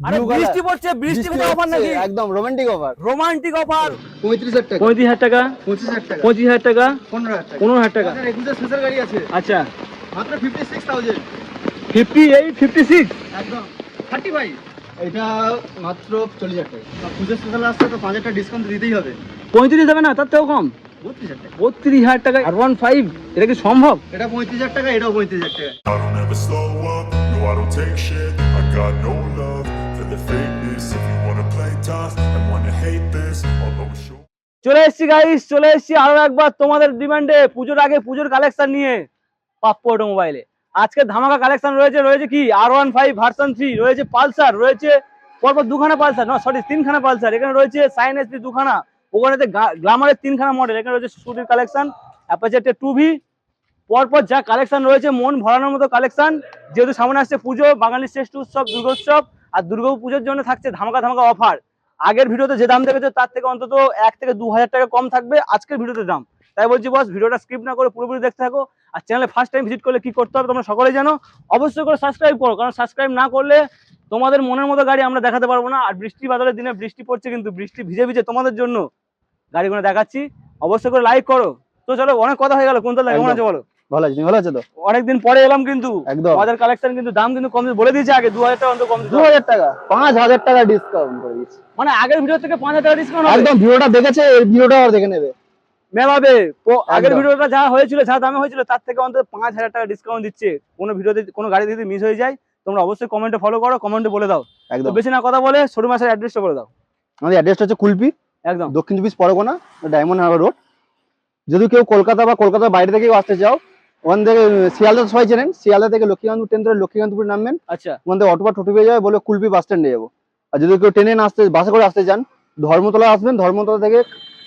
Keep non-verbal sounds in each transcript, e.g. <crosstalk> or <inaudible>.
আরে Blue color। বৃষ্টি পড়ছে বৃষ্টি বৃষ্টি অফার নাকি? একদম রোমান্টিক অফার রোমান্টিক অফার পঁয়ত্রিশ হাজার টাকা। পঁয়ত্রিশ হাজার টাকা? পঁচিশ হাজার টাকা। পঁচিশ হাজার টাকা? পনেরো হাজার টাকা। পনেরো হাজার টাকা? আমাদের স্পেশাল গাড়ি আছে। আচ্ছা। মাত্র fifty six thousand fifty eight fifty six একদম। থার্টি ফাইভ এটা মাত্র চল্লিশ হাজার টাকা। পুজোর স্পেশাল আসছে তো পাঁচ হাজার টাকা ডিসকাউন্ট দিতেই হবে। পঁয়ত্রিশ দেবে না? তার থেকেও কম। বত্রিশ হাজার টাকা। বত্রিশ হাজার টাকা। আর ওয়ান ফাইভ এটা কি সম্ভব? এটা পঁয়ত্রিশ হাজার টাকা এটাও পঁয়ত্রিশ হাজার টাকা। চলে এসেছি গাইস চলে এসেছি আরও একবার তোমাদের ডিমান্ডে পুজোর আগে পুজোর কালেকশন নিয়ে পাপ্পু অটোমোবাইলে আজকে ধামাকা কালেকশন রয়েছে রয়েছে কি? R one five version three রয়েছে পালসার, রয়েছে পরপর দুখানা পালসার, না সরি তিনখানা পালসার। এখানে রয়েছে সাইন এসপি দুখানা ওখানে গ্লামারের তিনখানা মডেল এখানে রয়েছে স্কুটির কালেকশন অ্যাপাচেটে টু ভি পরপর যা কালেকশন রয়েছে, মন ভরানোর মতো কালেকশন যেহেতু সামনে আসছে পুজো বাঙালির শ্রেষ্ঠ উৎসব, দুর্গোৎসব আর দুর্গা পুজোর জন্য থাকছে ধামাকা ধামাকা অফার আগের ভিডিওতে যে দাম দেখেছ তার থেকে অন্তত এক থেকে দু হাজার টাকা কম থাকবে আজকের ভিডিওতে দাম। তাই বলছি বস ভিডিওটা স্কিপ না করে পুরোপুরি দেখতে থাকো আর চ্যানেলে ফার্স্ট টাইম ভিজিট করলে কি করতে হবে তোমরা সকলেই জানো। অবশ্যই করে সাবস্ক্রাইব করো কারণ সাবস্ক্রাইব না করলে তোমাদের মনের মতো গাড়ি আমরা দেখাতে পারব না। আর বৃষ্টি বাদলের দিনে বৃষ্টি পড়ছে কিন্তু বৃষ্টি ভিজে ভিজে তোমাদের জন্য গাড়িগুলো দেখাচ্ছি। অবশ্যই করে লাইক করো। তো চলো অনেক কথা হয়ে গেল। কোন তাহলে কেমন আছে বলো? ভালো আছে তুমি ভালো আছো তো? অনেকদিন পরে এলাম কিন্তু। একদম। আমাদের কালেকশন কিন্তু দাম কিন্তু কম বলে দিয়েছে আগে দু হাজার টাকা অন্তত কম দু হাজার টাকা পাঁচ হাজার টাকা ডিসকাউন্ট করে দিচ্ছি মানে আগের ভিডিও থেকে পাঁচ হাজার টাকা ডিসকাউন্ট একদম ভিডিওটা দেখেছে এই ভিডিওটা আর দেখে নেবে। মেলাবে আগের ভিডিওটা যা হয়েছিল যা দামে হয়েছিল তার থেকে অন্তত পাঁচ হাজার টাকা ডিসকাউন্ট দিচ্ছে। কোনো ভিডিওতে কোনো গাড়ি যদি মিস হয়ে যায় তোমরা অবশ্যই কমেন্টে ফলো করো কমেন্টে বলে দাও। একদম। বেশি না কথা বলে শোরুম আসার অ্যাড্রেসটা বলে দাও। আমাদের অ্যাড্রেসটা হচ্ছে কুলপি একদম। দক্ষিণ চব্বিশ পরগনা ডায়মন্ড হারবার রোড যদি কেউ কলকাতা বা কলকাতার বাইরে থেকে আসতে চাও ওখান থেকে শিয়ালদা সবাই চেনেন? শিয়ালদা থেকে লক্ষ্মীকান্তপুর ট্রেন ধরে লক্ষ্মীকান্তপুর নামবেন। আচ্ছা। ওখান থেকে অটো বা টোটো পেয়ে যাবে বলে কুলপি বাস স্ট্যান্ডে যাব। আর যদি কেউ ট্রেনে আসতে বাসে করে আসতে চান ধর্মতলা আসবেন ধর্মতলা থেকে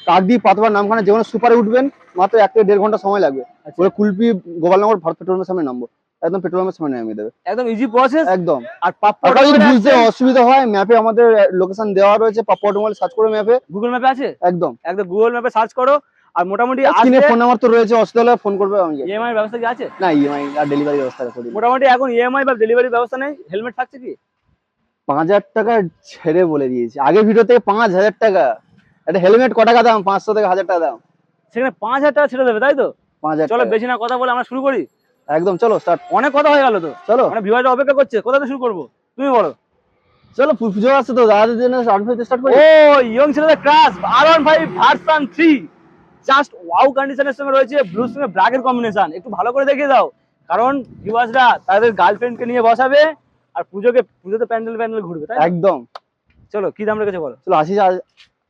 কাকদি পাতবার নামখানা যেখানে সুপারে উঠবেন মাত্র এক থেকে দেড় ঘণ্টা সময় লাগবে। আচ্ছা। বলে কুলপি গোপালনগর ভারত পেট্রোল পাম্পের সামনে নামবো। একদম পেট্রোল পাম্পের সামনে নামিয়ে দেবে। একদম ইজি প্রসেস একদম। আর পাপ্পু যদি বুঝতে অসুবিধা হয় ম্যাপে আমাদের লোকেশন দেওয়া রয়েছে পাপ্পা অটোমোবাইল সার্চ করে ম্যাপে গুগল ম্যাপে আছে? একদম। একদম গুগল ম্যাপে সার্চ করো। আর মোটামুটি স্ক্রিনে ফোন নাম্বার তো রয়েছে অসুবিধা ফোন করবে আমি ইএমআই ব্যবস্থা কি আছে? না ইএমআই আর ডেলিভারি ব্যবস্থা করি মোটামুটি এখন ইএমআই বা ডেলিভারি ব্যবস্থা নেই হেলমেট থাকছে কি? পাঁচ হাজার টাকা ছেড়ে বলে দিয়েছি। আগের ভিডিও থেকে পাঁচ হাজার টাকা। একটা হেলমেট ক টাকা দাম? পাঁচশো থেকে হাজার টাকা দাম। সেখানে পাঁচ হাজার টাকা ছেড়ে দেবে তাই তো? পাঁচ হাজার চলো বেশি না কথা বলে আমরা শুরু করি। একদম চলো স্টার্ট অনেক কথা হয়ে গেল তো। চলো। মানে ভিউয়াররা অপেক্ষা করছে কোথা থেকে শুরু করব? তুমি বলো। চলো পুজো আসছে তো দাদাদের জন্য স্টার্ট করি। ও ইয়ং ছেলেদের crush R one five version three just wow কন্ডিশনের সঙ্গে রয়েছে ব্লুর সঙ্গে ব্ল্যাকের কম্বিনেশন। একটু ভালো করে দেখিয়ে দাও। কারণ ভিউয়ার্সরা তাদের গার্লফ্রেন্ডকে নিয়ে বসাবে আর পুজোকে পুজোতে প্যান্ডেল প্যান্ডেল ঘুরবে তাই একদম। চলো কি দাম রেখেছে বলো? চলো আশি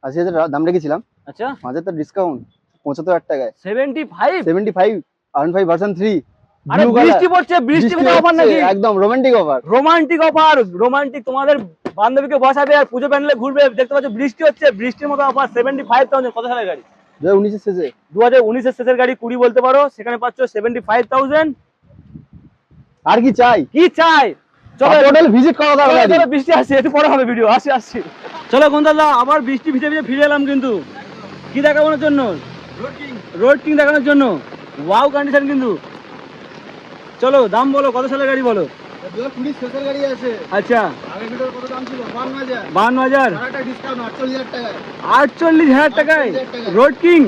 আশি হাজার দাম রেখেছিলাম। আচ্ছা। পাঁচ হাজার ডিসকাউন্ট পঁচাত্তর হাজার টাকায়। সেভেন্টি ফাইভ সেভেন্টি ফাইভ আর ফাইভ ভার্সন থ্রি আরে বৃষ্টি পড়ছে বৃষ্টি অফার নাকি? একদম romantic offer romantic offer romantic তোমাদের বান্ধবীকে বসাবে আর পুজো প্যান্ডেলে ঘুরবে। দেখতে পাচ্ছ বৃষ্টি হচ্ছে বৃষ্টির মতো অফার সেভেন্টি ফাইভ থাউজেন্ড কত সালের গাড়ি? দু হাজার উনিশের শেষে। দু হাজার উনিশের শেষের গাড়ি কুড়ি বলতে পারো সেখানে পাচ্ছ সেভেন্টি ফাইভ থাউজেন্ড আর কি চাই? কি চাই? চলো হোটেল ভিজিট করা দরকার চলো, বৃষ্টি আসছে একটু পরে হবে ভিডিও আসি আসছি চলো আবার বৃষ্টি ভিজে ভিজে ফিরে এলাম কিন্তু। কি দেখানোর জন্য? রোড কিং দেখানোর জন্য। ওয়াও কন্ডিশন কিন্তু। চলো দাম বলো কত সালের গাড়ি বলো? আচ্ছা। বান্ন হাজার। হাজার? আটচল্লিশ টাকায়। আটচল্লিশ হাজার টাকায়? 48,000 টাকায়। রোড কিং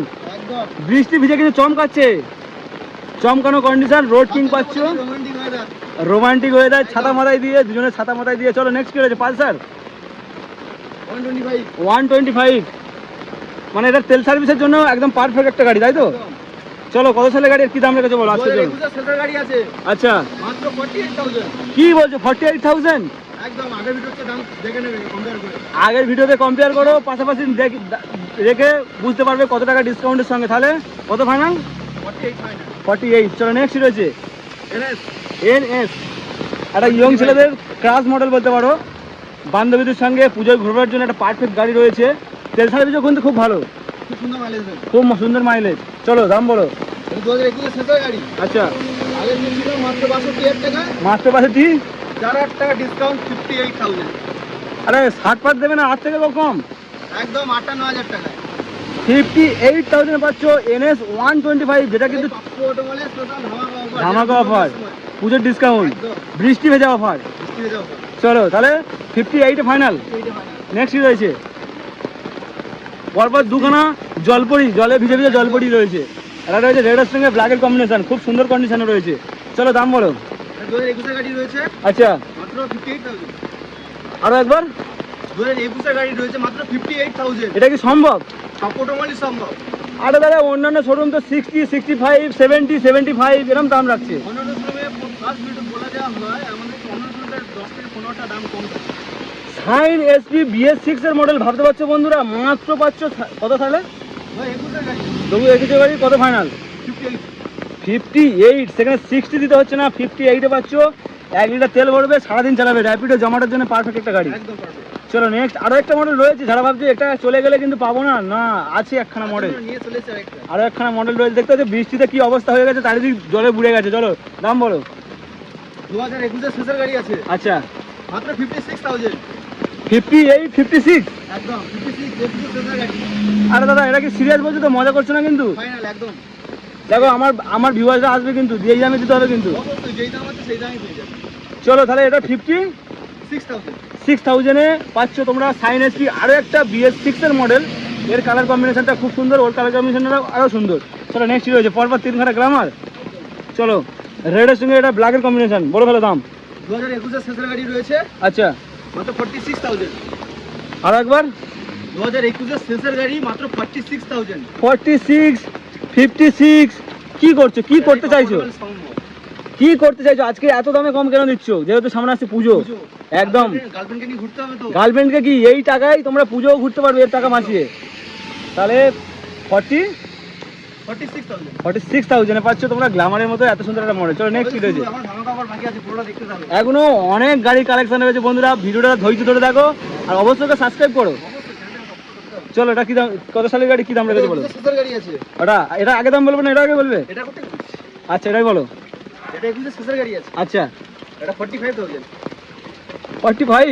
বৃষ্টি ভিজে চমকাচ্ছে। চমকানো কন্ডিশন রোড কিং পাচ্ছ? রোমান্টিক হয়ে যায় ছাতা মাথায় দিয়ে দুজনের ছাতা মাথায় দিয়ে। চলো নেক্সট কি রয়েছে? পালসার ওয়ান টোয়েন্টি ফাইভ মানে এটা তেল সার্ভিসের জন্য একদম পারফেক্ট একটা গাড়ি তাই তো? চলো কত সালের গাড়ির কি দাম রেখেছো বলো আজকে চলো। গাড়ি আছে। আচ্ছা। মাত্র ফর্টি এইট থাউজেন্ড কি বলছো ফর্টি এইট থাউজেন্ড একদম আগের ভিডিওর দাম দেখে নেবে কম্পেয়ার করে। আগের ভিডিওতে কম্পেয়ার করো পাশাপাশি রেখে বুঝতে পারবে কত টাকা ডিসকাউন্টের সঙ্গে। তাহলে কত final forty eight final forty eight চলো নেক্সট রয়েছে? এনএস। এন এস একটা ইয়ং ছেলেদের ক্রাশ মডেল বলতে পারো। বান্ধবীদের সঙ্গে পুজোয় ঘুরবার জন্য একটা পারফেক্ট গাড়ি রয়েছে। তেল সার্ভিসও কিন্তু খুব ভালো। খুব সুন্দর মাইলেজ চলো দাম বলো। দু হাজার একুশের স্পেশাল গাড়ি। আচ্ছা। আগের ছিল মাত্র বাষট্টি হাজার টাকা মাস্টার পাশে চার হাজার টাকা ডিসকাউন্ট ফিফটি এইট থাউজেন্ড আরে ষাট পাঁচ দেবে না? আট থেকে কম। একদম আটান্ন হাজার টাকা। ফিফটি এইট থাউজেন্ড পাচ্ছ এনএস ওয়ান টোয়েন্টি ফাইভ যেটা কিন্তু ধামাকা অফার পুজোর ডিসকাউন্ট বৃষ্টি ভেজা অফার চলো তাহলে ফিফটি এইটে ফাইনাল নেক্সট কি রয়েছে? পরপর দুখানা জলপরি জলে ভিজে ভিজে জলপরি রয়েছে। এটা রয়েছে রেডের সঙ্গে ব্ল্যাকের কম্বিনেশন খুব সুন্দর কন্ডিশনে রয়েছে। চলো দাম বলো। আচ্ছা। আরও একবার। গাড়ি রয়েছে মাত্র এটা কি সম্ভব? সম্ভব। আরে দাদা অন্যান্য শোরুম তো sixty sixty five seventy seventy five এরকম দাম রাখছে। অন্যান্য শোরুমে ভিডিও হয় আমাদের অন্য শোরুমে দশ থেকে পনেরোটা দাম কম থাকে। সাইন এসপি বিএস সিক্স এর মডেল ভাবতে পারছ বন্ধুরা? মাত্র পাচ্ছ কত গাড়ি তবু একুশে গাড়ি কত ফাইনাল ফিফটি এইট সেখানে সিক্সটি দিতে হচ্ছে না ফিফটি এইটে পাচ্ছ। এক লিটার তেল ভরবে সারাদিন চালাবে র্যাপিডো জমাটোর জন্য পারফেক্ট একটা গাড়ি। চলো নেক্সট আরও একটা মডেল রয়েছে যারা ভাবছে এটা চলে গেলে কিন্তু পাবো না না আছে একখানা মডেল নিয়ে চলে এসেছে আরেকটা। আরও একখানা মডেল রয়েছে দেখতে হচ্ছে বৃষ্টিতে কি অবস্থা হয়ে গেছে চারিদিক জলে বুড়ে গেছে চলো দাম বলো। দু হাজার একুশের শেষের গাড়ি আছে। আচ্ছা। মাত্র fifty six thousand fifty eight fifty six একদম আরে দাদা এটা কি সিরিয়াস বলছো তো? মজা করছ না কিন্তু? ফাইনাল একদম। দেখো আমার আমার ভিউয়ার্সরা আসবে কিন্তু দিয়ে দামে দিতে হবে কিন্তু। যেই চলো তাহলে এটা ফিফটি সিক্স থাউজেন্ড পাচ্ছ তোমরা সাইন এসপি আরও একটা বিএস সিক্সের মডেল এর কালার কম্বিনেশনটা খুব সুন্দর ওর কালার কম্বিনেশনটা আরও সুন্দর। চলো নেক্সট রয়েছে পরপর তিনখানা গ্রামার চলো রেডের সঙ্গে এটা ব্ল্যাকের কম্বিনেশন বড় ভালো দাম। দু হাজার একুশের শেষের গাড়ি রয়েছে। আচ্ছা। মাত্র ফর্টি সিক্স থাউজেন্ড আর একবার? দু হাজার একুশের শেষের গাড়ি মাত্র forty six thousand forty six fifty six কী করছ? কী করতে চাইছো? কি করতে চাইছো? আজকে এত দামে কম কেন দিচ্ছ? যেহেতু সামনে আসছে পুজো। একদম। গার্লফ্রেন্ডকে কি? এই টাকায় তোমরা পুজোও ঘুরতে পারবে এর টাকা বাঁচিয়ে তাহলে ফর্টি সিক্স থাউজেন্ড পাচ্ছ তোমরা গ্লামারের মতো এত সুন্দর একটা মডেল চলো নেক্সট থাকবে এখনও অনেক গাড়ি কালেকশন রয়েছে বন্ধুরা ভিডিওটা ধৈর্য ধরে দেখো আর অবশ্যই সাবস্ক্রাইব করো। চলো এটা কি দাম কত সালের গাড়ি কি দাম রেখেছে বলো? ওটা এটা আগে দাম বলবে না এটা আগে বলবে? আচ্ছা এটাই বলো। আচ্ছা। Forty five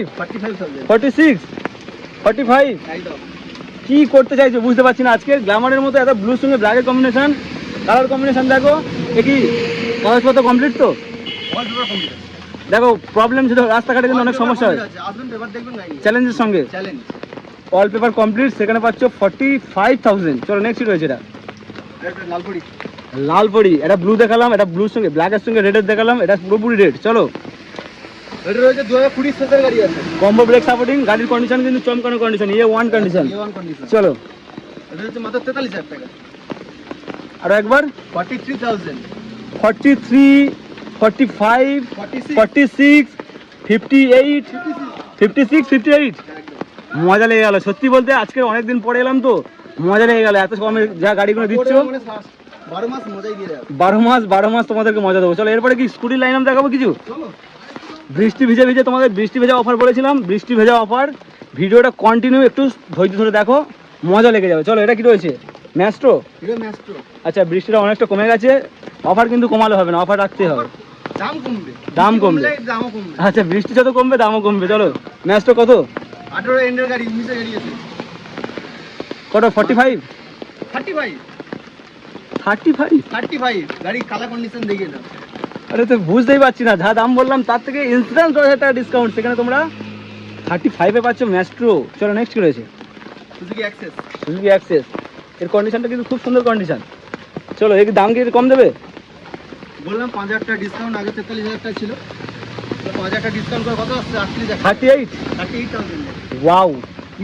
forty six forty five কি করতে চাইছো বুঝতে পারছি না আজকে। গ্ল্যামারের মতো এত ব্লুর সঙ্গে ব্ল্যাকের কম্বিনেশন কালার কম্বিনেশন দেখো, এ কি, কাগজপত্র কমপ্লিট তো? দেখো প্রবলেম ছিল, রাস্তাঘাটে কিন্তু অনেক সমস্যা হয়। চ্যালেঞ্জের সঙ্গে। অল পেপার কমপ্লিট সেখানে পাচ্ছ ফর্টি ফাইভ থাউজেন্ড চলো নেক্সট রয়েছে এটা। এটা লালপুরি। লাল পরি এটা ব্লু দেখালাম, এটা ব্লুর সঙ্গে ব্ল্যাকের সঙ্গে রেডের দেখালাম, এটা পুরোপুরি রেড চলো। এটা রয়েছে দু হাজার কুড়ির শেষের গাড়ি আছে। কম্বো ব্রেক সাপোর্টিং গাড়ির কন্ডিশন কিন্তু চমকানো কন্ডিশন ইয়ে one condition A one condition চলো। এটা হচ্ছে মাত্র তেতাল্লিশ হাজার টাকা। আরও একবার। Forty three thousand forty three forty five forty six fifty eight fifty six fifty eight মজা লেগে গেল। সত্যি বলতে আজকে অনেকদিন পরে এলাম তো। মজা লেগে গেল। এত কমে যা গাড়িগুলো দিচ্ছ। মানে বারো মাস বারো মাস বারো মাস তোমাদেরকে মজা দেবো। চলো এরপরে কি স্কুটির লাইন আপ দেখাবো কিছু? চলো। বৃষ্টি ভিজে ভিজে তোমাদের বৃষ্টি ভেজা অফার বলেছিলাম। বৃষ্টি ভেজা অফার ভিডিওটা কন্টিনিউ একটু ধৈর্য ধরে দেখো। মজা লেগে যাবে। চলো এটা কি রয়েছে? ম্যাস্ট্রো আচ্ছা বৃষ্টিটা অনেকটা কমে গেছে। অফার কিন্তু কমালে হবে না অফার রাখতে হবে। দাম কমবে। দাম কমবে। আচ্ছা বৃষ্টি যত কমবে দামও কমবে। চলো ম্যাস্ট্রো কত? আঠেরো এন্ডের গাড়ি উনিশের গাড়ি আছে। কত forty five thirty five thirty five thirty five গাড়ি কালা কন্ডিশন দেখিয়ে দাও। আরে তো বুঝতেই পারছি না। যা দাম বললাম তার থেকে ইনস্ট্যান্ট দশ হাজার টাকা ডিসকাউন্ট সেখানে তোমরা থার্টি ফাইভে পাচ্ছ ম্যাস্ট্রো চলো নেক্সট কি রয়েছে? সুজুকি অ্যাক্সেস সুজুকি অ্যাক্সেস এর কন্ডিশনটা কিন্তু খুব সুন্দর কন্ডিশন চলো এর দাম কি কম দেবে? বললাম পাঁচ হাজার টাকা ডিসকাউন্ট আগে তেতাল্লিশ হাজার টাকা ছিল। পাঁচ হাজার টাকা ডিসকাউন্ট করে কত আসছে? আটত্রিশ thirty eight thirty eight thousand wow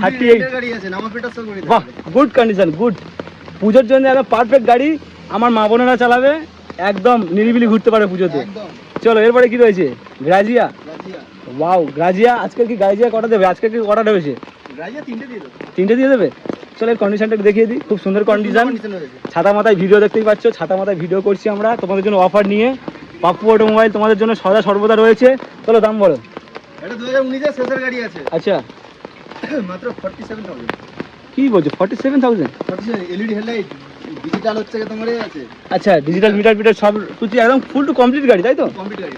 thirty eight গাড়ি আছে নামা পেটার বাহ গুড কন্ডিশন গুড পুজোর জন্য একটা পারফেক্ট গাড়ি। আমার মা বোনেরা চালাবে। একদম নিরিবিলি ঘুরতে পারে পুজোতে। চলো এরপরে কি রয়েছে? গ্রাজিয়া। রাজিয়া ওয়াও গ্রাজিয়া আজকে কি গ্রাজিয়া কটা দেবে? আজকে কি কটা রয়েছে? তিনটে দিয়ে দেবো। তিনটে দিয়ে দেবে? চলো এর কন্ডিশনটা দেখিয়ে দিই। খুব সুন্দর কন্ডিশন কন্ডিশন ছাতা মাথায় ভিডিও দেখতেই পাচ্ছ। ছাতা মাথায় ভিডিও করছি আমরা। তোমাদের জন্য অফার নিয়ে। পাপ্পু অটোমোবাইল তোমাদের জন্য সদা সর্বদা রয়েছে। চলো দাম বলো। এটা দু হাজার উনিশের শেষের গাড়ি আছে। আচ্ছা। মাত্র ফর্টি সেভেন থাউজেন্ড কি বলছো? Forty seven thousand forty seven LED headlight digital হচ্ছে তোমার আছে। আচ্ছা ডিজিটাল মিটার মিটার সব কিছু একদম ফুল টু কমপ্লিট গাড়ি তাই তো? কমপ্লিট গাড়ি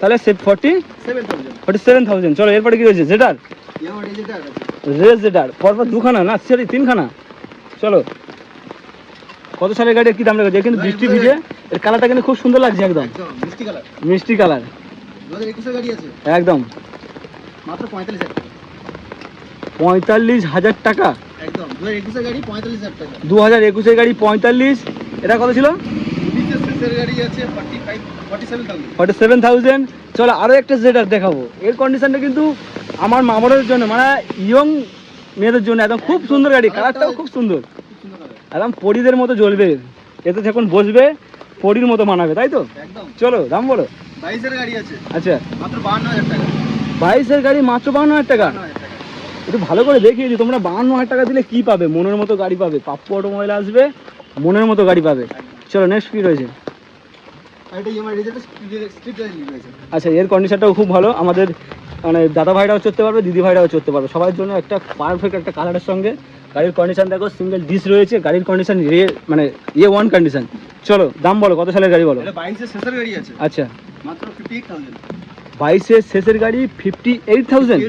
তাহলে সে ফর্টি ফর্টি সেভেন থাউজেন্ড চলো এরপরে কি রয়েছে? জেটার রেস জেটার পরপর দুখানা না সরি তিনখানা। চলো। কত সালের গাড়ি কি দাম লেগেছে কিন্তু বৃষ্টি ভিজে। এর কালারটা কিন্তু খুব সুন্দর লাগছে একদম। মিষ্টি কালার মিষ্টি কালার গাড়ি আছে? একদম। মাত্র পঁয়তাল্লিশ পঁয়তাল্লিশ হাজার টাকা। একদম। দু হাজার একুশের গাড়ি পঁয়তাল্লিশ হাজার টাকা। দু হাজার একুশের গাড়ি পঁয়তাল্লিশ। এটা কত ছিল? ফর্টি সেভেন থাউজেন্ড চলো আরও একটা জেটার দেখাবো। এর কন্ডিশনটা কিন্তু আমার মামাদের জন্য মানে ইয়ং মেয়েদের জন্য একদম খুব সুন্দর গাড়ি। কালারটাও খুব সুন্দর। একদম পরিদের মতো জ্বলবে। এতে যখন বসবে পরির মতো মানাবে তাই তো? চলো দাম বলো। বাইশের গাড়ি আছে। আচ্ছা। মাত্র বাহান্ন হাজার টাকা। বাইশের গাড়ি মাত্র বাহান্ন হাজার টাকা। একটু ভালো করে দেখিয়ে দিই। তোমরা বাহান্ন হাজার টাকা দিলে কি পাবে? মনের মতো গাড়ি পাবে। পাপ্পু অটোমোবাইল আসবে মনের মতো গাড়ি পাবে। চলো নেক্সট কি রয়েছে। আচ্ছা এর কন্ডিশনটাও খুব ভালো। আমাদের মানে দাদা ভাইরাও চড়তে পারবে দিদি ভাইরাও চড়তে পারবে। সবার জন্য একটা পারফেক্ট একটা কালারের সঙ্গে। গাড়ির কন্ডিশন দেখো সিঙ্গেল ডিস রয়েছে। গাড়ির কন্ডিশন মানে ইয়ে ওয়ান কন্ডিশন চলো দাম বলো কত সালের গাড়ি বলো? বাইশের শেষের গাড়ি আছে। আচ্ছা। মাত্র ফিফটি এইট থাউজেন্ড বাইশের শেষের গাড়ি ফিফটি এইট থাউজেন্ড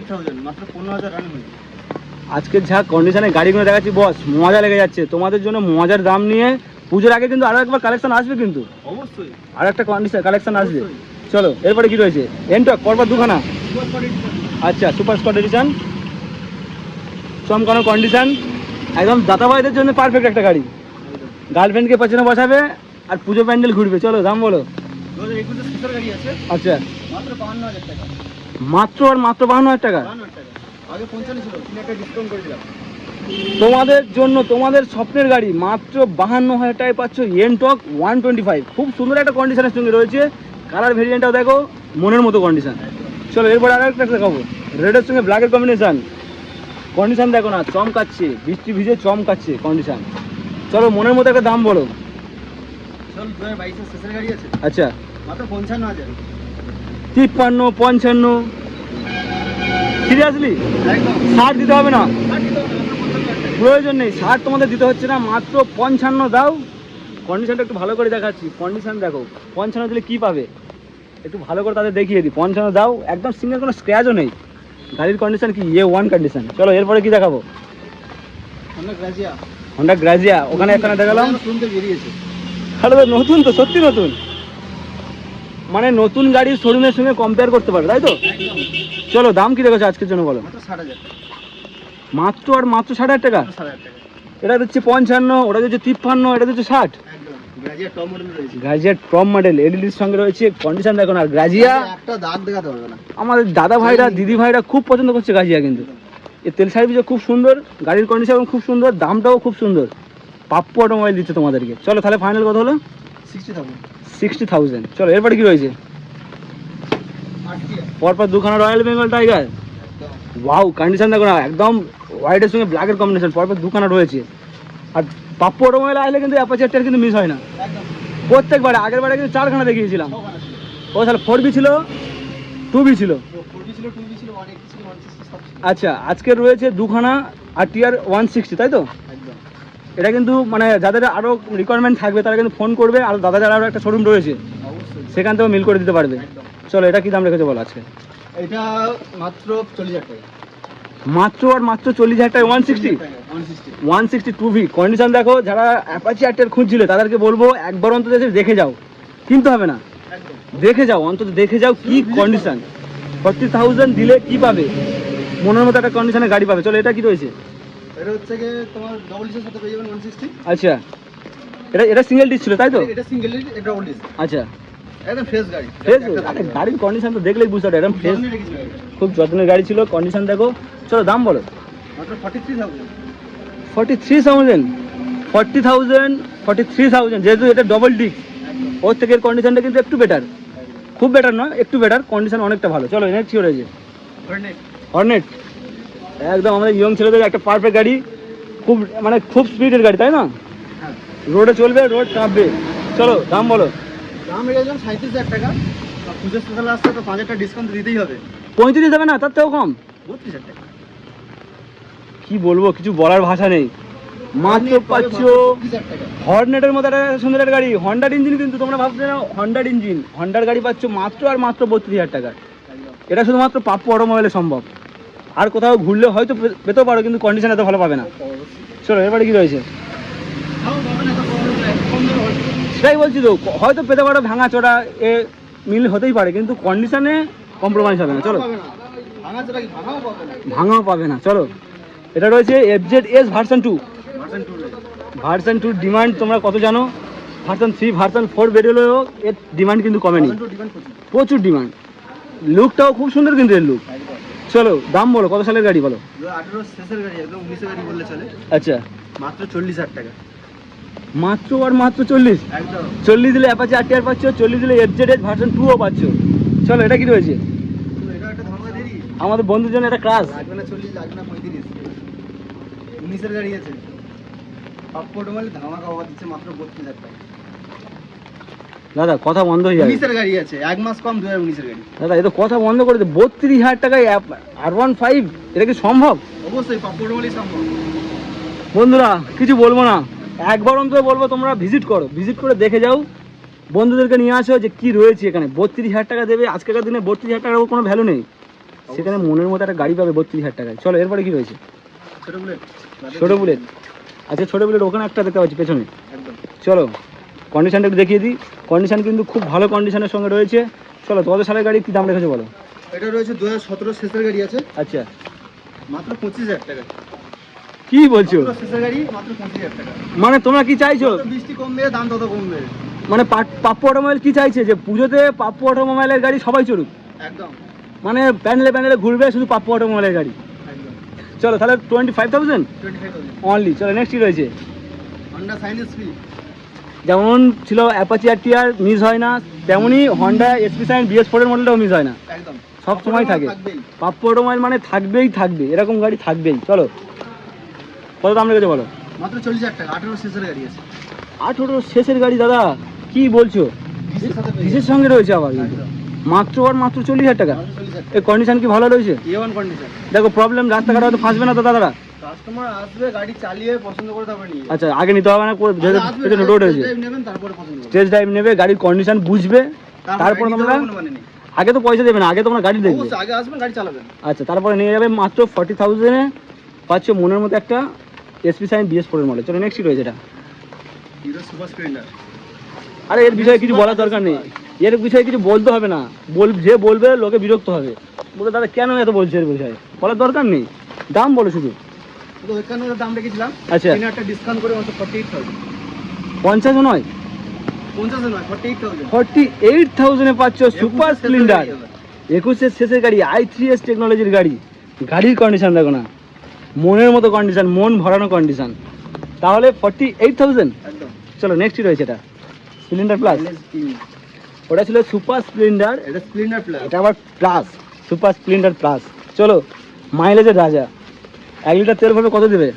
আজকের যা কন্ডিশনে গাড়িগুলো দেখাচ্ছি বস মজা লেগে যাচ্ছে। তোমাদের জন্য মজার দাম নিয়ে পুজোর আগে কিন্তু আরও একবার কালেকশন আসবে কিন্তু। অবশ্যই। আর একটা কন্ডিশন কালেকশন আসবে। চলো এরপরে কি রয়েছে? এনটক পরপর দুখানা। আচ্ছা সুপার স্কট এডিশন চমকানো কন্ডিশন একদম দাতাবাইদের জন্য পারফেক্ট একটা গাড়ি। গার্লফ্রেন্ডকে পেছনে বসাবে আর পুজো প্যান্ডেল ঘুরবে। চলো দাম বলো। আচ্ছা। মাত্র আর মাত্র বাহান্ন হাজার টাকা? বাহান্ন হাজার টাকা। আগে পঞ্চান্ন ছিল একটা ডিসকাউন্ট করে তোমাদের জন্য তোমাদের স্বপ্নের গাড়ি মাত্র বাহান্ন হাজার টাকায় পাচ্ছ এনটক ওয়ান টোয়েন্টি ফাইভ খুব সুন্দর একটা কন্ডিশনের সঙ্গে রয়েছে। কালার ভেরিয়েন্টটাও দেখো মনের মতো কন্ডিশন চলো এরপর আর একটা দেখাবো। রেডের সঙ্গে ব্ল্যাকের কম্বিনেশান কন্ডিশন দেখো না চমকাচ্ছে। বৃষ্টি ভিজে চমকাচ্ছে কন্ডিশন চলো মনের মতো একটা দাম বলো। চল বাইশের শেষের গাড়ি আছে। আচ্ছা। মাত্র পঞ্চান্ন হাজার। তিপ্পান্ন পঞ্চান্ন। সিরিয়াসলি ষাট দিতে হবে না। প্রয়োজন নেই। ষাট তোমাদের দিতে হচ্ছে না। মাত্র পঞ্চান্ন দাও। কন্ডিশনটা একটু ভালো করে দেখাচ্ছি। কন্ডিশন দেখো। পঞ্চান্ন দিলে কি পাবে? একটু ভালো করে তাদের দেখিয়ে দিই। পঞ্চান্ন দাও। একদম সিঙ্গেল কোনো স্ক্র্যাচও নেই। গাড়ির কন্ডিশন কি? ইয়ে ওয়ান কন্ডিশন চলো এরপরে কি দেখাবো? হন্ডা গ্রাজিয়া ওখানে এখানে দেখালাম। শুনতে বেরিয়েছে। আরে নতুন তো সত্যি নতুন। মানে নতুন গাড়ির শোরুমের সঙ্গে কম্পেয়ার করতে পারবে তাই তো? চলো দাম কি রেখেছো আজকের জন্য বলো? মাত্র আর মাত্র ষাট হাজার টাকা? এটা দিচ্ছে পঞ্চান্ন ওটা দিচ্ছে তিপ্পান্ন এটা দিচ্ছে ষাট। গ্রাজিয়া টপ মডেল এলইডির সঙ্গে রয়েছে কন্ডিশন দেখো না গ্রাজিয়া একটা দাগ দেখাতে পারবে না। আমাদের দাদা ভাইরা দিদি ভাইরা খুব পছন্দ করছে গাজিয়া কিন্তু। এর তেল সার্ভিসও খুব সুন্দর গাড়ির কন্ডিশন খুব সুন্দর দামটাও খুব সুন্দর। পাপ্পু অটোমোবাইল দিচ্ছে তোমাদেরকে। চলো তাহলে ফাইনাল কথা হলো। সিক্সটি থাউজেন্ড চলো এরপরে কি রয়েছে? পরপর দুখানা royal Bengal tiger wow condition দেখো না একদম হোয়াইটের সঙ্গে ব্ল্যাকের কম্বিনেশন পরপর দুখানা রয়েছে। আর পাপ্পু অটোমোবাইল আসলে কিন্তু অ্যাপাচারটার কিন্তু মিস হয় না। প্রত্যেকবারে আগের বারে কিন্তু চারখানা দেখিয়েছিলাম। ও তাহলে ফোর বি ছিল টু বি ছিল। আচ্ছা আজকে রয়েছে দুখানা আর টিআর ওয়ান সিক্সটি তাই তো? এটা কিন্তু মানে যাদের আরও রিকোয়ারমেন্ট থাকবে তারা কিন্তু ফোন করবে আর দাদাদের আরও একটা শোরুম রয়েছে সেখান থেকেও মিল করে দিতে পারবে। চলো এটা কি দাম রেখেছে বলো আজকে? এটা মাত্র চল্লিশ হাজার টাকা। মাত্র আর মাত্র চল্লিশ হাজার টাকা one sixty one sixty two V condition দেখো যারা অ্যাপাচি আটটার খুঁজছিল তাদেরকে বলব একবার অন্তত এসে দেখে যাও। কিনতে হবে না। দেখে যাও অন্তত দেখে যাও কি কন্ডিশন ফর্টি থাউজেন্ড দিলে কি পাবে? মনের মতো একটা কন্ডিশনে গাড়ি পাবে। চলো এটা কি রয়েছে? এটা হচ্ছে গিয়ে তোমার ডবল ডিসের সাথে পেয়ে যাবেন ওয়ান সিক্সটি আচ্ছা। এটা এটা সিঙ্গেল ডিস ছিল তাই তো? এটা সিঙ্গেল এটা ডবল ডিস আচ্ছা। একদম ফ্রেশ গাড়ি। ফ্রেশ আরে গাড়ির কন্ডিশন তো দেখলেই বুঝতে পারো একদম ফ্রেশ। খুব যত্নের গাড়ি ছিল কন্ডিশন দেখো। চলো দাম বলো। মাত্র forty three thousand forty three thousand forty thousand forty three thousand যেহেতু এটা ডবল ডিক ওর থেকে এর কন্ডিশনটা কিন্তু একটু বেটার খুব বেটার নয় একটু বেটার কন্ডিশন অনেকটা ভালো। চলো নেক্সট কি রয়েছে হর্নেট একদম আমাদের ইয়ং ছেলেদের একটা পারফেক্ট গাড়ি খুব মানে খুব স্পিডের গাড়ি তাই না? রোডে চলবে রোড কাঁপবে। চলো দাম বলো। দাম রেখেছিলাম সাঁত্রিশ হাজার টাকা। আর পুজোর স্পেশাল আসতে তো পাঁচ হাজার ডিসকাউন্ট দিতেই হবে। পঁয়ত্রিশ দেবে না তার থেকেও কম। বত্রিশ হাজার টাকা। কি বলব কিছু বলার ভাষা নেই। মাত্র পাচ্ছ হর্নেটের মতো একটা সুন্দর একটা গাড়ি হন্ডার ইঞ্জিন কিন্তু তোমরা ভাবছ না হন্ডার ইঞ্জিন হন্ডার গাড়ি পাচ্ছ মাত্র আর মাত্র বত্রিশ হাজার টাকা। এটা শুধুমাত্র পাপ্পু অটোমোবাইলে সম্ভব। আর কোথাও ঘুরলে হয়তো পেতেও পারো কিন্তু কন্ডিশন এত ভালো পাবে না। চলো এবারে কি রয়েছে। সেটাই বলছি তো হয়তো পেতে পারো ভাঙা চড়া এ মিল হতেই পারে কিন্তু কন্ডিশনে কম্প্রোমাইজ হবে না। চলো। ভাঙাও পাবে না। চলো। এটা রয়েছে FZ S version two version টুর ডিমান্ড তোমরা কত জানো? ভার্সন থ্রি ভার্সন ফোর বেরোলেও এর ডিমান্ড কিন্তু কমেনি। প্রচুর। ডিমান্ড লুকটাও খুব সুন্দর কিন্তু এর লুক চলো দাম বলো কত সালের গাড়ি বলো? আঠেরো শেষের গাড়ি একদম উনিশের গাড়ি বললে চলে। আচ্ছা। মাত্র চল্লিশ হাজার টাকা। মাত্র আর মাত্র চল্লিশ? একদম। চল্লিশ দিলে অ্যাপাচি আর টিআর পাচ্ছ চল্লিশ দিলে এফজেড এস ভার্সন টুও পাচ্ছ। চলো এটা কি রয়েছে? এটা আমাদের বন্ধুর জন্য একটা ক্রাশ লাগবে না চল্লিশ লাগবে না পঁয়ত্রিশ। উনিশের গাড়ি আছে। পাপ্পো ডোমালে ধামাকা হওয়া দিচ্ছে মাত্র বত্রিশ হাজার টাকা। দাদা কথা বন্ধ হয়ে যাবে। উনিশের গাড়ি আছে এক মাস কম দু হাজার উনিশের গাড়ি। দাদা এ তো কথা বন্ধ করে দে বত্রিশ হাজার টাকায় আর ওয়ান ফাইভ এটা কি সম্ভব? অবশ্যই পাপ্পো সম্ভব। বন্ধুরা কিছু বলব না। একবার অন্তত বলব তোমরা ভিজিট করো। ভিজিট করে দেখে যাও। বন্ধুদেরকে নিয়ে আসো যে কি রয়েছে এখানে। বত্রিশ হাজার টাকা দেবে আজকের দিনে বত্রিশ হাজার টাকার কোনো ভ্যালু নেই। সেখানে মনের মতো একটা গাড়ি পাবে বত্রিশ হাজার টাকায়। চলো এরপরে কি রয়েছে? ছোট বুলেট। ছোটো বুলেট। আচ্ছা ছোটো বুলেট ওখানে একটা দেখতে পাচ্ছি পেছনে। চলো। কন্ডিশনটা একটু দেখিয়ে দিই। কন্ডিশন কিন্তু খুব ভালো কন্ডিশনের সঙ্গে রয়েছে। চলো তোমাদের সালের গাড়ি কি দাম রেখেছো বলো? এটা রয়েছে দু হাজার সতেরো শেষের গাড়ি আছে। আচ্ছা। মাত্র পঁচিশ হাজার টাকা। কি বলছো? মানে তোমরা কি চাইছো? বৃষ্টি কমবে দাম তত কমবে। মানে পাপ্পু অটোমোবাইল কি চাইছে? যে পুজোতে পাপ্পু অটোমোবাইলের গাড়ি সবাই চলুক একদম। মানে প্যান্ডেলে প্যান্ডেলে ঘুরবে শুধু পাপ্পু অটোমোবাইলের গাড়ি। চলো তাহলে টোয়েন্টি ফাইভ থাউজেন্ড অনলি চলো নেক্সট কি রয়েছে? হন্ডা সাইন এসপি যেমন ছিল অ্যাপাচি আর টিআর মিস হয় না। তেমনই হন্ডা এসপি সাইন বিএস ফোরের মডেলটাও মিস হয় না। একদম। সব সময় থাকে। পাপ্পু অটোমোবাইল মানে থাকবেই থাকবে। এরকম গাড়ি থাকবেই। চলো। কত দাম রেখেছে বলো? মাত্র চল্লিশ হাজার টাকা। আঠেরো শেষের গাড়ি আছে। আঠেরো শেষের গাড়ি দাদা? কি বলছো? কিসের সঙ্গে রয়েছে আবার? মাত্র আর মাত্র চল্লিশ হাজার টাকা? এই কন্ডিশন কি ভালো রয়েছে? দেখো প্রবলেম রাস্তাঘাট হয়তো ফাঁসবে না তো দাদারা। কাস্টমার আসবে গাড়ি চালিয়ে পছন্দ করে তারপরে নিয়ে আচ্ছা আগে নিতে হবে না পেছনে রোড হয়েছে। drive নেবেন তারপরে পছন্দ করবেন। ড্রাইভ নেবে গাড়ির কন্ডিশন বুঝবে তারপর তোমরা মানে। আগে তো পয়সা দেবে না আগে তোমরা গাড়ি দেখবে। আগে আসবেন গাড়ি চালাবেন। আচ্ছা তারপরে নিয়ে যাবে মাত্র ফর্টি থাউজেন্ডে পাচ্ছ মনের মতো একটা এসপি সাইন বিএস ফোরের মডেল চলো নেক্সট রয়েছে এটা। Hero Super Splendor. আরে এর বিষয়ে কিছু বলার দরকার নেই। এর বিষয়ে কিছু বলতে হবে না। বল যে বলবে লোকে বিরক্ত হবে। বলে দাদা কেন এত বলছে এর বিষয়ে? বলার দরকার নেই। দাম বলো শুধু। তো ওইখানে দাম রেখেছিলাম। আচ্ছা। একটা ডিসকাউন্ট করে মাত্র ফর্টি এইট থাউজেন্ড নয়? পঞ্চাশ নয় forty eight thousand forty eight থাউজেন্ডে পাচ্ছ সুপার স্প্লেন্ডার একুশের শেষের গাড়ি আই থ্রি এস টেকনোলজির গাড়ি। গাড়ির কন্ডিশন দেখো না। মনের মতো কন্ডিশন মন ভরানো কন্ডিশন তাহলে ফর্টি এইট থাউজেন্ড একদম। চলো নেক্সট রয়েছে এটা? স্প্লেন্ডার প্লাস ওটা ছিল সুপার স্প্লেন্ডার এটা স্প্লেন্ডার প্লাস এটা আবার প্লাস সুপার স্প্লেন্ডার প্লাস চলো মাইলেজের রাজা। এক লিটার তেল ভাবে কত দেবে?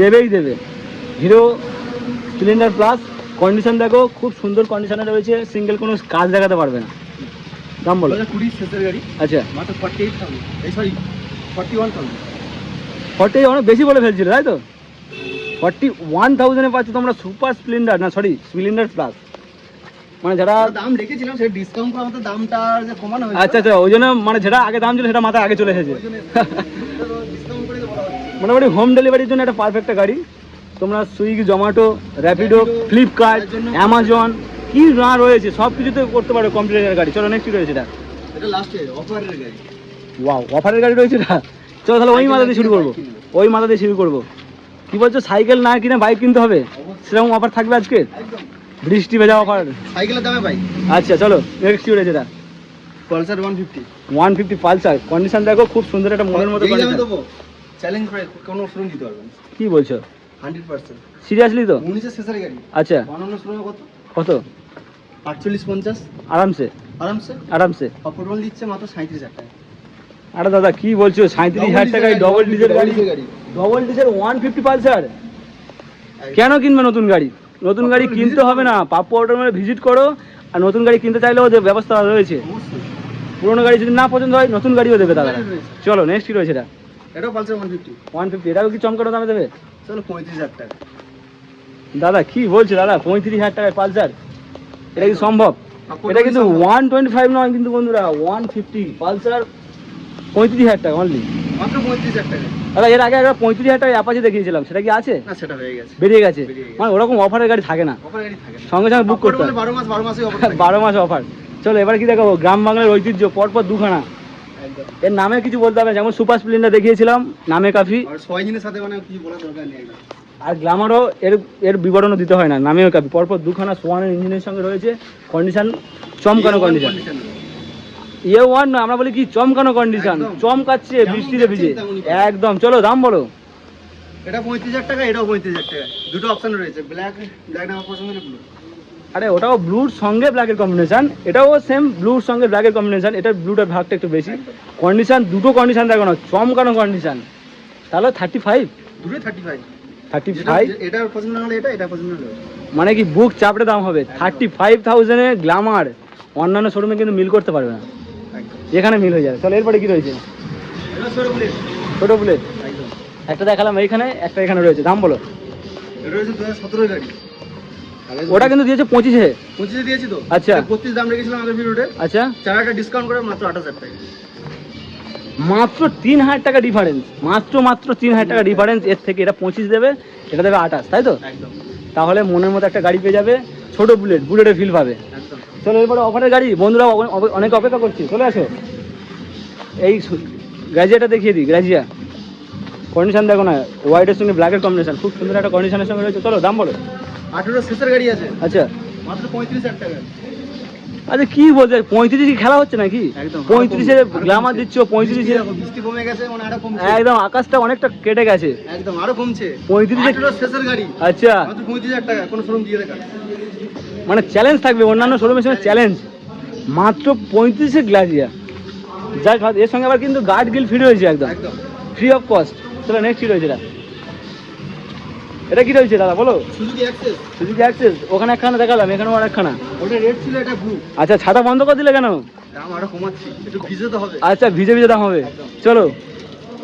দেবেই দেবে। হিরো সিলিন্ডার প্লাস কন্ডিশন দেখো খুব সুন্দর কন্ডিশনে রয়েছে সিঙ্গেল কোনো কাজ দেখাতে পারবে না। দাম বলো। কুড়ি শেষের গাড়ি। আচ্ছা। মাত্র ফর্টি এইট এই sorry forty one thousand forty অনেক বেশি বলে ফেলছিল তাই তো? ফর্টি ওয়ান থাউজেন্ডে পাচ্ছ তোমরা সুপার স্প্লেন্ডার না সরি স্প্লেন্ডার প্লাস মানে যারা দাম রেখেছিলাম সেটা ডিসকাউন্ট করে আমাদের দামটা যে কমানো হয়েছে আচ্ছা আচ্ছা ওই জন্য মানে যেটা আগে দাম ছিল সেটা মাথায় আগে চলে এসেছে। মোটামুটি হোম ডেলিভারির জন্য একটা পারফেক্ট গাড়ি। তোমরা Swiggy Zomato Rapido Flipkart Amazon কি না রয়েছে সব কিছুতে করতে পারো কম্পিউটারের গাড়ি। চলো নেক্সট রয়েছে এটা এটা লাস্টে অফারের গাড়ি। ওয়াও অফারের গাড়ি রয়েছে এটা চলো তাহলে ওই মাথা দিয়ে না শুরু করব। ওই মাথা দিয়ে শুরু করব। কি বলছো সাইকেল না কিনে বাইক কিনতে হবে? সেরকম অফার থাকবে আজকে? একদম। বৃষ্টি ভেজা অফার সাইকেলের দামে ভাই আচ্ছা চলো নেক্সট কি রয়েছে এটা Pulsar one fifty one fifty Pulsar. Condition দেখো খুব সুন্দর একটা মনের মতো চ্যালেঞ্জ প্রাইস কোনো শোরুম দিতে পারবেন কি বলছো? হান্ড্রেড পার্সেন্ট সিরিয়াসলি তো? উনিশের শেষের গাড়ি। আচ্ছা। অন্যান্য শোরুমে কত? কত? আটচল্লিশ পঞ্চাশ। আরামসে। আরামসে? আরামসে। অফার দিচ্ছে মাত্র সাঁত্রিশ হাজার টাকা। আরে দাদা কি বলছো? সাঁত্রিশ হাজার টাকায় ডবল ডিজেল গাড়ি। গাড়ি। Double diesel one fifty Pulsar. কেন কিনবে নতুন গাড়ি? নতুন গাড়ি কিনতে হবে না পাপ্পু অটোমে ভিজিট করো আর নতুন গাড়ি কিনতে চাইলেও ওদের ব্যবস্থা রয়েছে। পুরোনো গাড়ি যদি না পছন্দ হয় নতুন গাড়িও দেবে দাদা চলো নেক্সট কি রয়েছে এটা? এটাও Pulsar one fifty one fifty এটাও কি চমকানো দামে দেবে? চলো পঁয়ত্রিশ হাজার টাকা। দাদা কি বলছো দাদা? পঁয়ত্রিশ হাজার টাকায় পালসার? এটা কি সম্ভব? এটা কিন্তু। ওয়ান টোয়েন্টি ফাইভ নয় কিন্তু বন্ধুরা ওয়ান ফিফটি পালসার পঁয়ত্রিশ হাজার টাকা অনলি মাত্র পঁয়ত্রিশ হাজার টাকা। দাদা এর আগে একবার পঁয়ত্রিশ হাজার টাকা অ্যাপাচি দেখিয়েছিলাম সেটা কি আছে? না সেটা হয়ে গেছে। বেরিয়ে গেছে। মানে ওরকম অফারের গাড়ি থাকে না। সঙ্গে সঙ্গে বুক করতে বারো মাস বারো মাসে অফার <laughs> বারো মাস অফার চলো এবার কি দেখাবো? গ্রাম বাংলার ঐতিহ্য পরপর দুখানা। এর নামে কিছু বলতে হবে যেমন সুপার স্প্লেন্ডার দেখিয়েছিলাম নামে কাফি। সাথে মানে দরকার নেই আর গ্ল্যামারও এর এর বিবরণও দিতে হয় না নামেও কাপি পরপর দুখানা সোয়ানের ইঞ্জিনের সঙ্গে রয়েছে। কন্ডিশন চমকানো কন্ডিশন ইয়ে ওয়ান না আমরা বলি কি চমকানো কন্ডিশন চমকাচ্ছে বৃষ্টিতে ভিজে। একদম চলো দাম বলো। এটা পঁয়ত্রিশ হাজার টাকা এটাও পঁয়ত্রিশ হাজার টাকা। দুটো অপশন রয়েছে ব্ল্যাক ব্ল্যাক আমার পছন্দ ব্লু আরে ওটাও ব্লুর সঙ্গে ব্ল্যাকের কম্বিনেশন এটাও সেম ব্লুর সঙ্গে ব্ল্যাকের কম্বিনেশন এটার ব্লুটার ভাগটা একটু বেশি। কন্ডিশন দুটো কন্ডিশন দেখো না চমকানো কন্ডিশন তাহলে থার্টি ফাইভ দুটোই থার্টি ফাইভ থার্টি ফাইভ এটা পছন্দ হলে এটা এটা পছন্দ হলে মানে কি বুক চাপড়ে দাম হবে? থার্টি ফাইভ থাউজেন্ডে গ্ল্যামার অন্যান্য শোরুমে কিন্তু মিল করতে পারবে না। এখানে মিল হয়ে যাবে। তাহলে এরপরে কি রয়েছে? ছোটো একদম একটা দেখালাম এইখানে একটা এখানে রয়েছে। দাম বলো। গাড়ি। ওটা কিন্তু দিয়েছে পঁচিশে। পঁচিশে দিয়েছি তো। আচ্ছা। বত্রিশ দাম রেখেছিলাম আমাদের ভিডিওতে আচ্ছা। চার হাজার ডিসকাউন্ট করে মাত্র আঠাশ হাজার টাকা। মাত্র তিন হাজার টাকা ডিফারেন্স মাত্র মাত্র তিন হাজার টাকা ডিফারেন্স এর থেকে এটা পঁচিশ দেবে এটা দেবে আঠাশ তাই তো? তাহলে মনের মতো একটা গাড়ি পেয়ে যাবে। ছোট বুলেট বুলেটের ফিল পাবে। চলো এরপরে অফারের গাড়ি। বন্ধুরা অনেক অপেক্ষা করছি। চলে আসো। এই গ্রাজিয়াটা দেখিয়ে দিই গ্রাজিয়া। কন্ডিশন দেখো না হোয়াইটের সঙ্গে ব্ল্যাকের কম্বিনেশন খুব সুন্দর একটা কন্ডিশনের সঙ্গে রয়েছে। চলো দাম বলো। আঠেরো শেষের গাড়ি আছে। আচ্ছা। মাত্র পঁয়ত্রিশ হাজার টাকা। আচ্ছা কি বলছে? পঁয়ত্রিশে খেলা হচ্ছে নাকি? একদম। পঁয়ত্রিশে গ্লামার দিচ্ছ পঁয়ত্রিশে বৃষ্টি কমে গেছে মানে কমছে। একদম আকাশটা অনেকটা কেটে গেছে। একদম আরও কমছে। পঁয়ত্রিশে শেষের গাড়ি। আচ্ছা। পঁয়ত্রিশ হাজার টাকা কোনো শোরুম দিয়ে দেখা। মানে চ্যালেঞ্জ থাকবে অন্যান্য শোরুমের সঙ্গে চ্যালেঞ্জ মাত্র পঁয়ত্রিশে গ্লাজিয়া যাই হোক, এর সঙ্গে আবার কিন্তু গার্ড গিল ফ্রি রয়েছে একদম। ফ্রি অফ কস্ট চলো নেক্সট কি রয়েছে এটা? এটা কি রয়েছে দাদা বলো? সুজুকি অ্যাক্সেস ওখানে একখানা দেখালাম এখানেও আর একখানা। ওটা রেড ছিল এটা ব্লু আচ্ছা ছাতা বন্ধ করে দিলে কেন? দাম আরও কমাচ্ছি। একটু ভিজে তো হবে। আচ্ছা ভিজে ভিজে দাম হবে। চলো।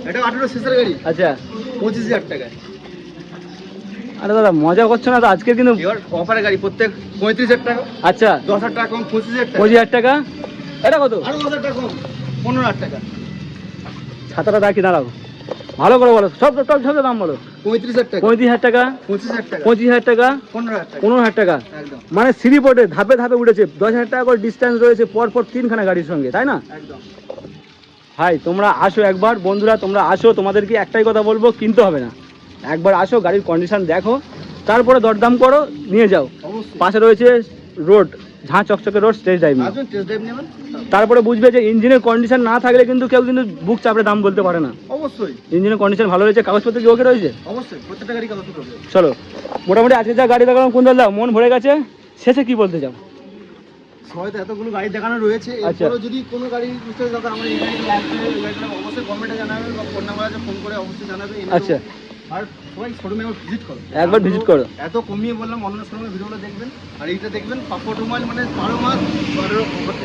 এটা আঠেরো শেষের গাড়ি। আচ্ছা। পঁচিশ হাজার টাকায়। আরে দাদা মজা করছ না তো? আজকে কিন্তু এবার অফারের গাড়ি প্রত্যেক পঁয়ত্রিশ হাজার টাকা। আচ্ছা। দশ হাজার টাকা কম পঁচিশ হাজার টাকা। পঁচিশ হাজার টাকা? এটা কত? আরও দশ হাজার টাকা কম পনেরো হাজার টাকা। ছাতাটা রাখি দাঁড়াও। ভালো করে বলো। সব সব সব দাম বলো। পঁয়ত্রিশ হাজার টাকা। পঁয়ত্রিশ হাজার টাকা? পঁচিশ হাজার টাকা। পঁচিশ হাজার টাকা? পনেরো হাজার টাকা। পনেরো হাজার টাকা? একদম। মানে বোর্ডে ধাপে ধাপে উঠেছে। দশ হাজার টাকা করে ডিস্টেন্স রয়েছে পর পর তিনখানা গাড়ির সঙ্গে তাই না? একদম। ভাই তোমরা আসো একবার। বন্ধুরা তোমরা আসো। তোমাদেরকে একটাই কথা বলব কিনতে হবে না। একবার আসো গাড়ির কন্ডিশন দেখো তারপরে দরদাম করো নিয়ে যাও। পাশে রয়েছে রোড ঝাঁ চকচকে road stage drive test drive তারপরে বুঝবে যে ইঞ্জিনের কন্ডিশন না থাকলে কিন্তু কেউ কিন্তু বুক চাপড়ে দাম বলতে পারে না। অবশ্যই। ইঞ্জিনের কন্ডিশন ভালো রয়েছে কাগজপত্র কি ওকে রয়েছে? অবশ্যই প্রত্যেকটা গাড়ি কাগজ চলো মোটামুটি আজকে যা গাড়ি দেখালাম কোন দাদা মন ভরে গেছে। শেষে কি বলতে চাও? হয়তো এতগুলো গাড়ি দেখানো রয়েছে। যদি কোনো গাড়ি বুঝতে দাদা আমার এই গাড়িটা লাগবে অবশ্যই কমেন্টে জানাবে বা ফোন নাম্বার আছে ফোন করে অবশ্যই জানাবে। আচ্ছা। আর সবাই শোরুমে একবার ভিজিট করো। একবার visit করো। এত কমিয়ে বললাম অন্য শোরুমে ভিডিওটা দেখবেন আর এইটা দেখবেন পাপ্পা অটোমোবাইল মানে বারো মাস বারো অফার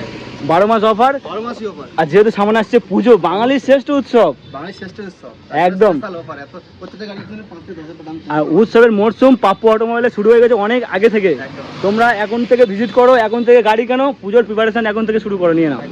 বারো মাস অফার বারো মাসই অফার আর যেহেতু সামনে আসছে পুজো বাঙালির শ্রেষ্ঠ উৎসব। বাংলাদেশ শ্রেষ্ঠ উৎসব। একদম। আর উৎসবের মরশুম পাপ্পু অটোমোবাইলে শুরু হয়ে গেছে অনেক আগে থেকে। তোমরা এখন থেকে ভিজিট করো এখন থেকে গাড়ি কেন পুজোর প্রিপারেশন এখন থেকে শুরু করো নিয়ে নাও।